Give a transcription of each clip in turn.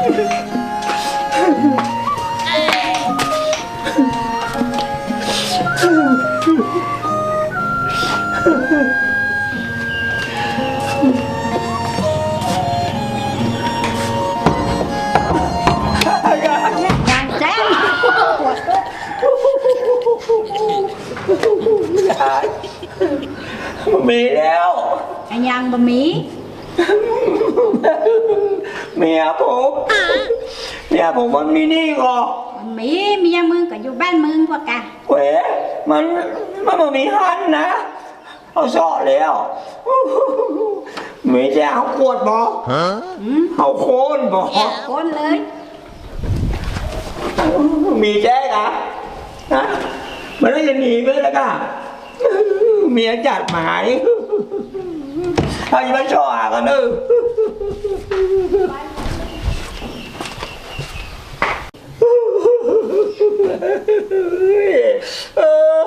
อย่างแจ้งมีแล้ว อันยังบะหมี่ เมียผมเมียผมมันมีหนี่ก็บะหมี่เมียมึงก็อยู่บ้านมึงพวกกะเว้ยมันมันบ่มีหันนะเอาสอแล้วมีจะเอาขวดบ่อืมเอาโคนบ่คนเลยมีแจ๊กอะนะมันไม่จะหนีไปแล้วก็เมียจัดหมายเอาอย่ามาช่อกันเออเออ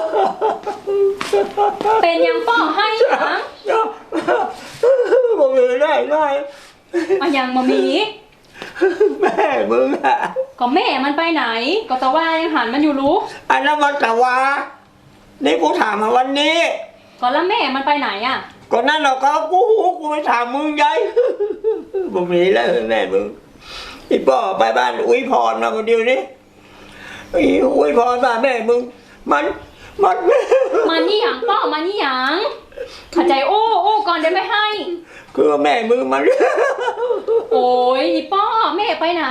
เป็นยังป้อให้หยังบอกเลยได้ได้อะยังมามี แม่มึงอะก็แม่มันไปไหน ก็ตะว่ายังหันมันอยู่รู้ อันนั้นมันแต่ว่านี่กูถามมาวันนี้ ก็แล้วแม่มันไปไหนอะ ก่อนนั้นเราก็กูหูกูไปถามมึงยัยบอกมีแล้วแม่มึงอีป่อไปบ้านอุ้ยพรมาคนเดียวนี่อีอุ้ยพรบ้านแม่มึงมัน มันมานี่หยังป้อมานี่หยังเข้าใจโอ้โอ้ก่อนเดี๋ยวไม่ให้ คือแม่มึงมันโอ้ยอีป้อแม่ไปไหน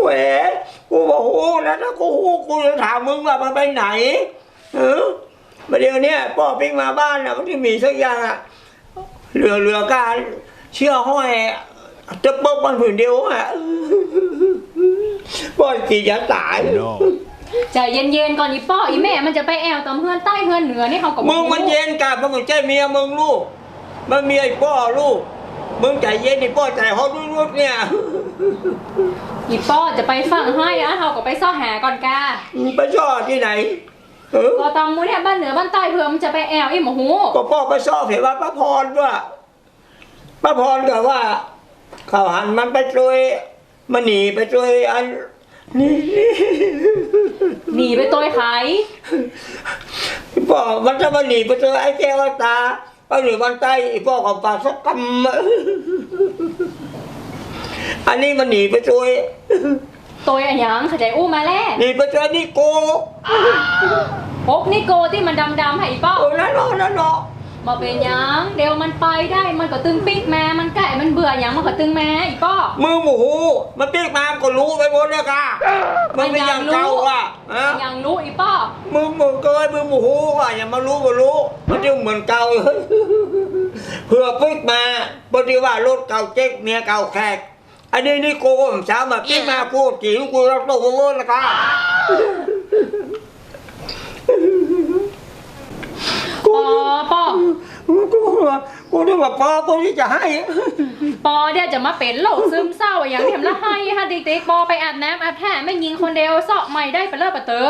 แหวกูบอกหูนะถ้ากูหูกูจะถามมึงว่ามันไปไหนเออมาเดี๋ยวเนี้ยพ่อปิ้งมาบ้านน่ะมันที่มีสักอย่างอะเรือเรือการเชื่อห้อยจะปุ๊บมันผืนเดียวอะพ่อกี่จะตาย ใจเย็นๆก่อนอีป้ออีแม่มันจะไปแอวตำเพื่อนใต้เพื่อนเหนือนี่เขาก็บ่มึงมันเย็นกับมันไม่ใช่เมียมึงลูกมันเมียไอ้พ่อลูกมึงใจเย็นไอ้พ่อใจฮอดรุดๆเนี่ยอีป้อจะไปฟังให้อะเขาก็ไปซ่อหาก่อนกามึงไปชอบที่ไหนเออก็ตำมูเนี่ยบ้านเหนือบ้านใต้เพื่อมันจะไปแอวอีหมูหูก็พ่อไปชอบเห็นว่าป้าพรว่าป้าพรก็ว่าเขาหันมันไปช่วยมันหนีไปช่วยอัน นี่หนีไปตัวไขพ่อมันจะมาหนีไปช่วยไอ้แก้วไอ้ตาไปหรือวันใต้ไอ้พ่อของปากสักกำอันนี้มันหนีไปช่วยตัวอะหยังเข้าใจอู้มาแล้วหนีไปช่วยนี่โกพกนี่โกที่มันดำๆให้อีป้อโอ้นั่นเนาะนั่นเนาะ มาเป็นหยังเดี๋ยวมันไปได้มันก็ตึงปิ๊กแม่มันไก่มันเบื่อหยังมันก็ตึงแม่อีป้อ มือหมูมันปีกมามันก็รู้ไปหมดเลยค่ะมันเป็นอย่างเก่าอะฮะยังรู้อีป้อมึงมึงเกยมึงหมูว่าอย่ามารู้ก็รู้มันจะเหมือนเก่าเลยเพื่อปิ๊กมาปฏิว่ารถเก่าเจ๊กเมียเก่าแขกอันนี้นี่โกงเช้ามาปิ๊กมากูจีบกูรับตัวกูเลยค่ะ ปอปอกูกูนึกว่าพอกูที่จะให้ปอเดี๋ยวจะมาเป็นโรคซึมเศร้าอย่างเห็นละให้ฮะติ๊กๆปอไปอาบน้ำอาบท่าไม่ยิงคนเดียวเสาะใหม่ได้ไปเลิกปะเตอ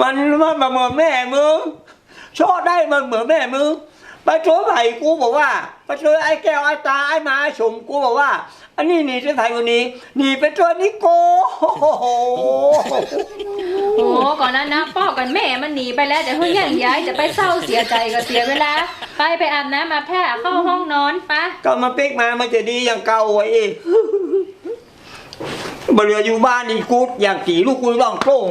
มันมันมาเหมือนแม่มึงชอบได้มันเหมือนแม่มึง ไปช่วยไผ่กูบอกว่าไปช่วยไอ้แก้วไอ้ตาไอ้มาไอ้ชมกูบอกว่า อันนี้หนีช่วยไผ่คนนี้หนีไปช่วยนิโก้โอ้โหโอ้ก่อนนั้นนะป้อกันแม่มันหนีไปแล้วจะเพิ่งยังย้ายจะไปเศร้าเสียใจก็เสียเวลาไปไปอาบน้ำอาบท่าเข้าห้องนอนปะก็มาปิ๊กมามันจะดีอย่างเก่าไว้อีกบเหลืออยู่บ้านนี่กูอย่างกี่ลูกกูต้องโปร่ง